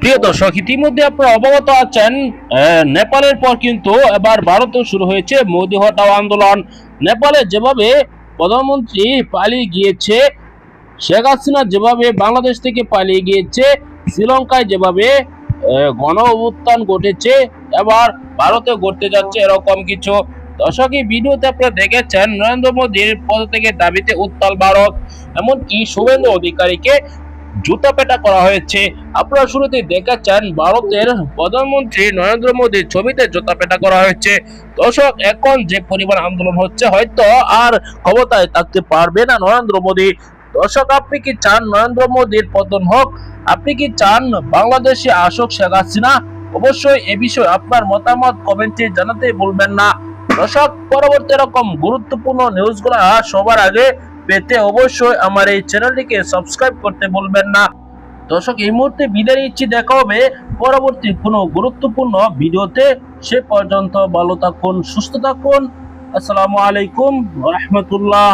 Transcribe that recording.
প্রিয় দর্শক, ইতিমধ্যে আপনারা অবগত আছেন নেপালের পর কিন্তু এবার ভারতেও শুরু হয়েছে মোদি হটাও আন্দোলন। নেপালে যেভাবে প্রধানমন্ত্রী পালিয়ে গিয়েছে, শেখ হাসিনা যেভাবে বাংলাদেশ থেকে পালিয়ে গিয়েছে, শ্রীলঙ্কায় যেভাবে গণ অভ্যুত্থান ঘটেছে, এবার ভারতে ঘটতে যাচ্ছে এরকম কিছু। দর্শক, এই ভিডিওতে আপনারা দেখেছেন, নরেন্দ্র মোদীর পদ থেকে দাবিতে উত্তাল ভারত, এমনকি শুভেন্দু অধিকারীকে জুতা পেটা করা হয়েছে। আপনারা শুরুতে দেখেছেন ভারতের প্রধানমন্ত্রী নরেন্দ্র মোদীর ছবিতে জুতা পেটা করা হয়েছে। দর্শক, এখন যে পরিমাণ আন্দোলন হচ্ছে, হয়তো আর ক্ষমতায় থাকতে পারবে না নরেন্দ্র মোদী। দর্শক, আপনি কি চান নরেন্দ্র মোদীর পতন হোক? আপনি কি চান বাংলাদেশে আসক শেখ হাসিনা? অবশ্যই এ বিষয়ে আপনার মতামত কমেন্টে জানাতে ভুলবেন না। দর্শক, পরবর্তী এরকম গুরুত্বপূর্ণ নিউজগুলো সবার আগে পেতে অবশ্যই আমার এই চ্যানেলটিকে সাবস্ক্রাইব করতে বলবেন না। দর্শক, এই মুহূর্তে বিদায় নিচ্ছি। দেখা হবে পরবর্তী কোনো গুরুত্বপূর্ণ ভিডিওতে। সে পর্যন্ত ভালো থাকুন, সুস্থ থাকুন। আসসালামু আলাইকুম রহমতুল্লাহ।